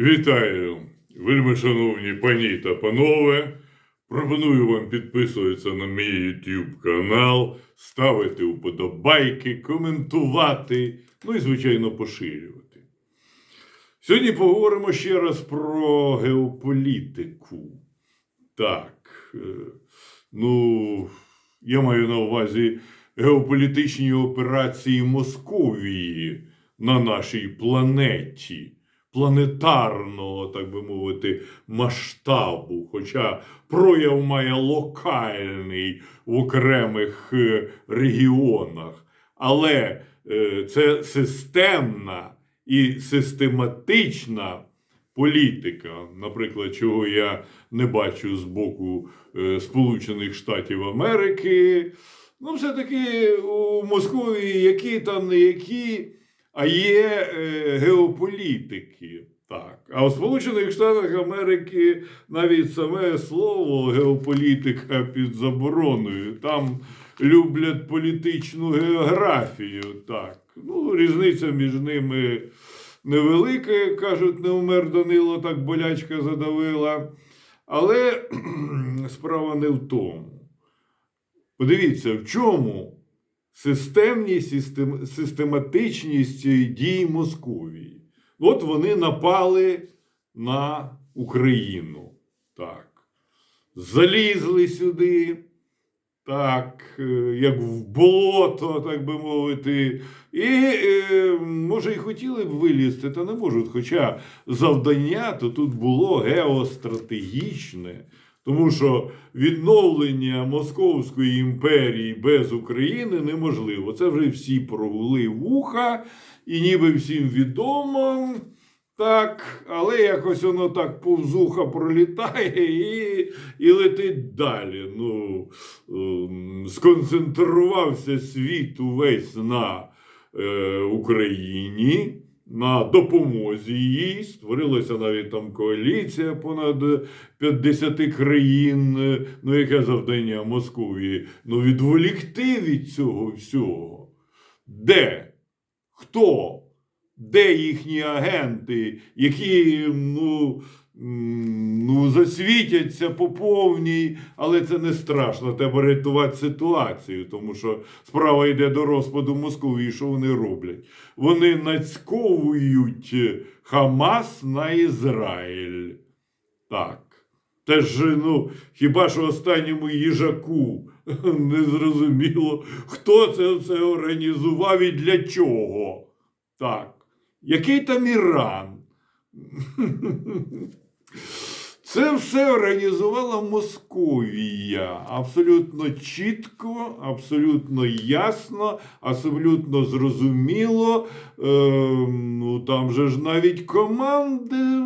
Вітаю, вельми шановні пані та панове. Пропоную вам підписуватися на мій YouTube канал, ставити вподобайки, коментувати, ну і, звичайно, поширювати. Сьогодні поговоримо ще раз про геополітику. Так, е, ну, я маю на увазі геополітичні операції Московії на нашій планеті планетарного, так би мовити, масштабу, хоча прояв має локальний в окремих е, регіонах. Але е, це системна і систематична політика, наприклад, чого я не бачу з боку е, Сполучених Штатів Америки. Ну, все-таки у Московії які там не які, а є е, геополітики. Так. А у Сполучених Штатах Америки навіть саме слово геополітика під забороною. Там люблять політичну географію. Так. Ну, різниця між ними невелика, як кажуть, не умер Данило, так болячка задавила. Але справа не в тому. Подивіться, в чому системність, систем, систематичність дій Московії. От вони напали на Україну. Так. Залізли сюди, так, е, як в болото, так би мовити. І, е, може, і хотіли б вилізти, та не можуть. Хоча завдання то тут було геостратегічне. Тому що відновлення Московської імперії без України неможливо. Це вже всі прогули вуха, і ніби всім відомо. Так, але якось воно так повзуха пролітає і, і летить далі. Ну, ем, сконцентрувався світ увесь на е, Україні на допомозі їй. Створилася навіть там коаліція понад 50 країн. Ну, яке завдання Московії? Ну, відволікти від цього всього. Де? Хто? Де їхні агенти, які ну, ну, засвітяться по повній, але це не страшно. Треба рятувати ситуацію, тому що справа йде до розпаду Московії. Що вони роблять? Вони нацьковують Хамас на Ізраїль. Так. Те ж, ну, хіба що останньому їжаку не зрозуміло, хто це все організував і для чого. Так. Який там Іран? Це все організувала Московія. Абсолютно чітко, абсолютно ясно, абсолютно зрозуміло. Е, ну, там же ж навіть команди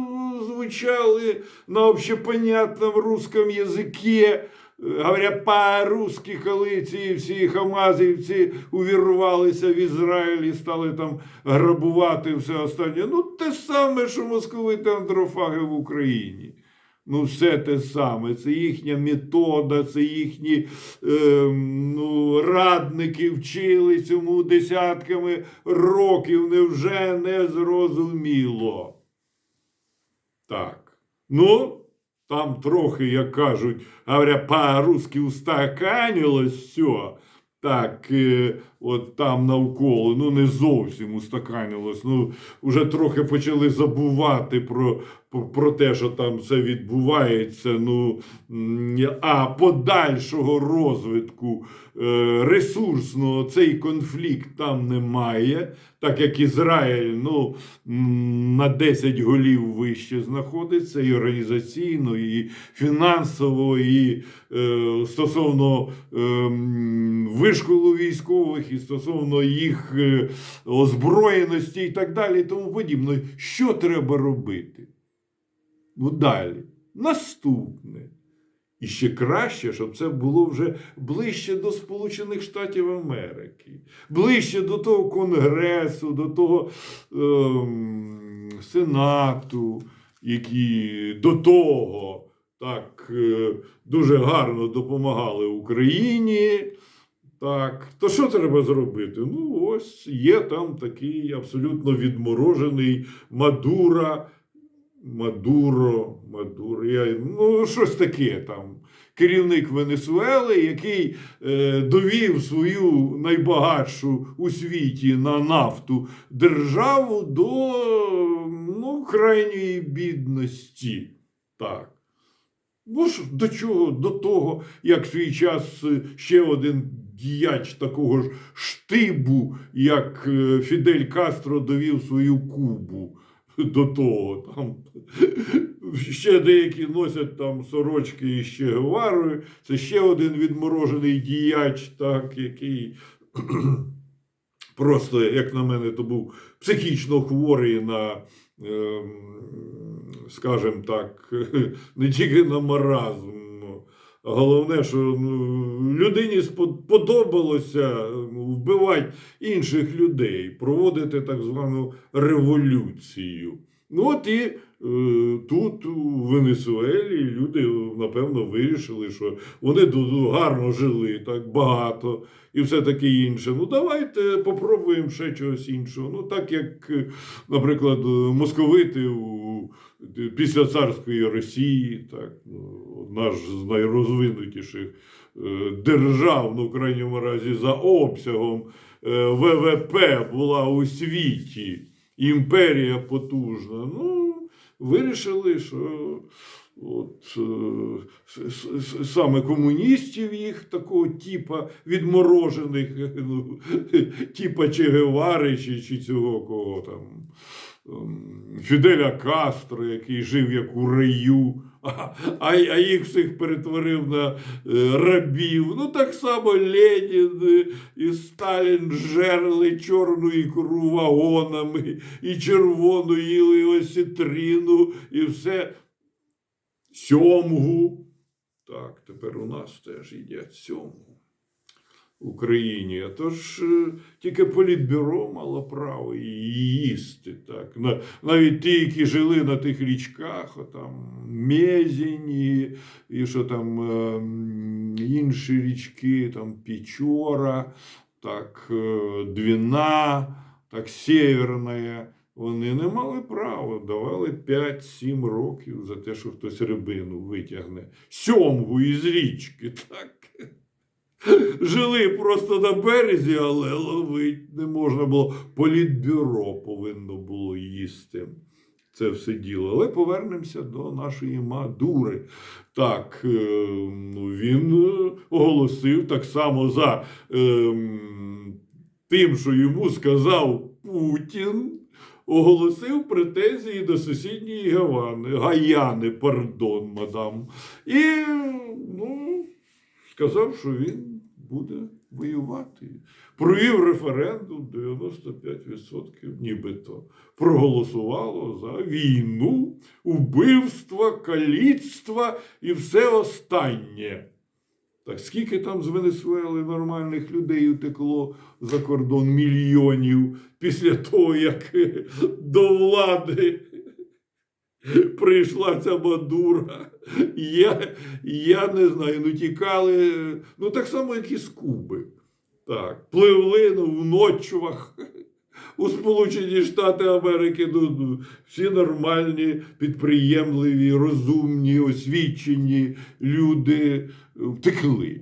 звучали на общепонятном русском язике. Говоря по-русски, коли ці всі хамазівці увірвалися в Ізраїль і стали там грабувати все останнє. Ну, те саме, що московити андрофаги в Україні. Ну, все те саме. Це їхня метода, це їхні е, ну, радники вчили цьому десятками років. Невже не зрозуміло? Так. Ну, там трохи, як кажуть, говоря, по-русски устаканилось все. Так, е, от там навколо, ну не зовсім устаканилось. Ну, вже трохи почали забувати про, про, те, що там все відбувається. Ну, а подальшого розвитку е, ресурсного цей конфлікт там немає, так як Ізраїль ну, на 10 голів вище знаходиться і організаційно, і фінансово, і е, стосовно е, вишколу військових, і стосовно їх озброєності і так далі, і тому подібне. Що треба робити? Ну далі. Наступне. І ще краще, щоб це було вже ближче до Сполучених Штатів Америки, ближче до того Конгресу, до того ем, Сенату, які до того так е, дуже гарно допомагали Україні. Так, то що треба зробити? Ну, ось є там такий абсолютно відморожений Мадура. Мадуро, Мадуро, я, ну щось таке там. Керівник Венесуели, який е, довів свою найбагатшу у світі на нафту державу до ну, крайньої бідності. Так. Ну ж до чого? До того, як в свій час е, ще один діяч такого ж штибу, як е, Фідель Кастро довів свою Кубу до того. Там, ще деякі носять там сорочки і ще Геварою. Це ще один відморожений діяч, так, який просто, як на мене, то був психічно хворий на, скажем скажімо так, не тільки на маразм. Головне, що ну, людині спо- подобалося ну, вбивати інших людей, проводити так звану революцію. Ну от і е, тут, у Венесуелі, люди, напевно, вирішили, що вони гарно жили, так багато і все таке інше. Ну, давайте попробуємо ще чогось іншого. Ну, так як, наприклад, московити у, після царської Росії, так, ну, одна ж з найрозвинутіших е, держав, ну, в крайньому разі, за обсягом е, ВВП була у світі, імперія потужна. Ну, вирішили, що от, е, саме комуністів їх такого типа відморожених, ну, типа Че Гевари чи, чи цього кого там. Ем, Фіделя Кастро, який жив як у раю, а, а, їх всіх перетворив на е, рабів. Ну так само Ленін і Сталін жерли чорну ікру вагонами, і червону їли осітрину, і все сьомгу. Так, тепер у нас теж їдять сьомгу Україні. А тож е, тільки політбюро мало право її їсти. Так. Навіть ті, які жили на тих річках, там Мезінь і, і що там е, інші річки, там Печора, так, е, Двіна, так, Сєвєрна. Вони не мали права, давали 5-7 років за те, що хтось рибину витягне. Сьомгу із річки, так. Жили просто на березі, але ловити не можна було. Політбюро повинно було їсти це все діло. Але повернемося до нашої Мадури. Так, е, ну, він е, оголосив так само за е, тим, що йому сказав Путін. Оголосив претензії до сусідньої Гавани, Гаяни, пардон, мадам. І ну, сказав, що він буде воювати. Провів референдум 95% нібито проголосувало за війну, вбивства, каліцтва і все останнє. Так скільки там з Венесуели нормальних людей утекло за кордон мільйонів після того, як до влади прийшла ця Мадура. Я, я не знаю, ну тікали, ну так само, як і з Куби. Так, пливли ну, в ночвах у Сполучені Штати Америки. Ну, ну, всі нормальні, підприємливі, розумні, освічені люди втекли.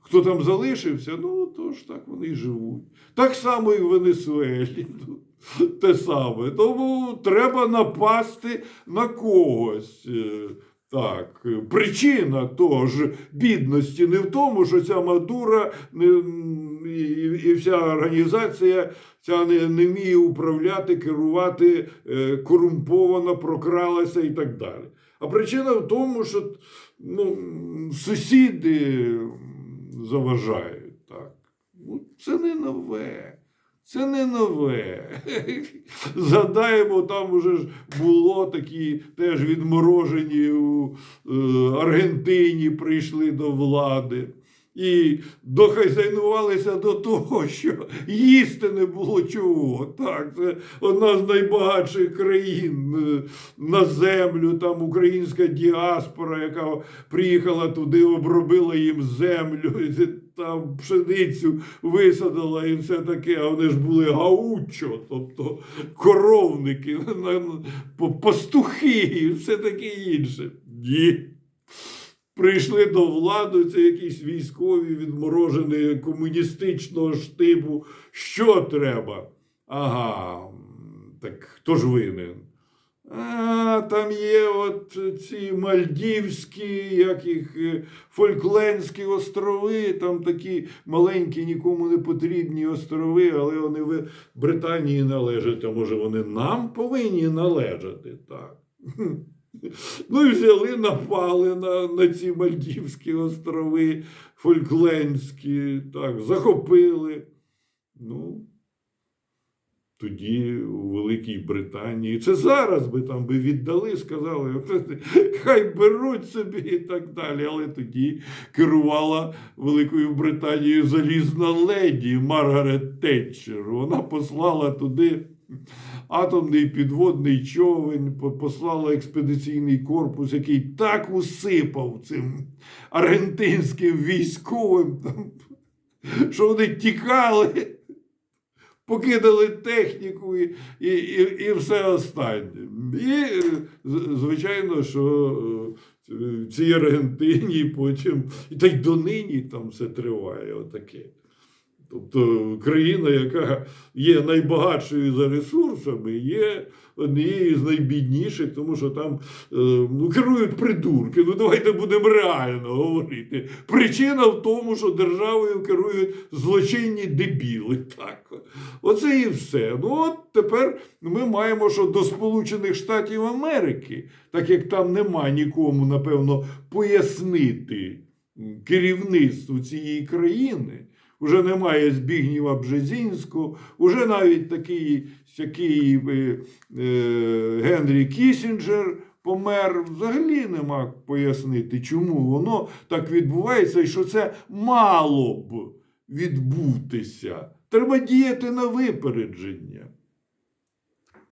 Хто там залишився, ну то ж так вони й живуть. Так само і в Венесуелі. Ну, Те саме. Тому треба напасти на когось. Так, е, причина того ж бідності не в тому, що ця Мадура і вся організація ця не, не вміє управляти, керувати, е, корумпована, прокралася і так далі. А причина в тому, що ну, сусіди заважають. Так. Ну, це не нове. Це не нове. Згадаємо, там уже ж було такі теж відморожені у е, Аргентині прийшли до влади. І дохазяйнувалися до того, що їсти не було чого. Так, це одна з найбагатших країн е, на землю, там українська діаспора, яка приїхала туди, обробила їм землю. Там пшеницю висадила і все таке, а вони ж були гаучо, тобто коровники, пастухи і все таке інше. Ні. Прийшли до влади, це якісь військові відморожені комуністичного штибу. Що треба? Ага, так хто ж винен? А, там є от ці мальдівські, як їх, е, Фольклендські острови, там такі маленькі, нікому не потрібні острови, але вони в Британії належать, а може вони нам повинні належати, так. Ну і взяли, напали на, на ці Мальдівські острови, Фольклендські, так, захопили. Ну, тоді у Великій Британії. Це зараз би там би віддали, сказали, хай беруть собі і так далі. Але тоді керувала Великою Британією залізна леді Маргарет Тетчер. Вона послала туди атомний підводний човен, послала експедиційний корпус, який так усипав цим аргентинським військовим, що вони тікали покидали техніку і, і, і, і все останнє. І, е, звичайно, що е, в цій Аргентині потім, та й донині там все триває отаке. Тобто країна, яка є найбагатшою за ресурсами, є однією з найбідніших, тому що там е, ну, керують придурки. Ну давайте будемо реально говорити. Причина в тому, що державою керують злочинні дебіли. Так. Оце і все. Ну от тепер ми маємо, що до Сполучених Штатів Америки, так як там нема нікому, напевно, пояснити керівництву цієї країни. Уже немає Збігніва Бжезінського, вже навіть такий сякий е, е, Генрі Кісінджер помер. Взагалі нема пояснити, чому воно так відбувається і що це мало б відбутися. Треба діяти на випередження.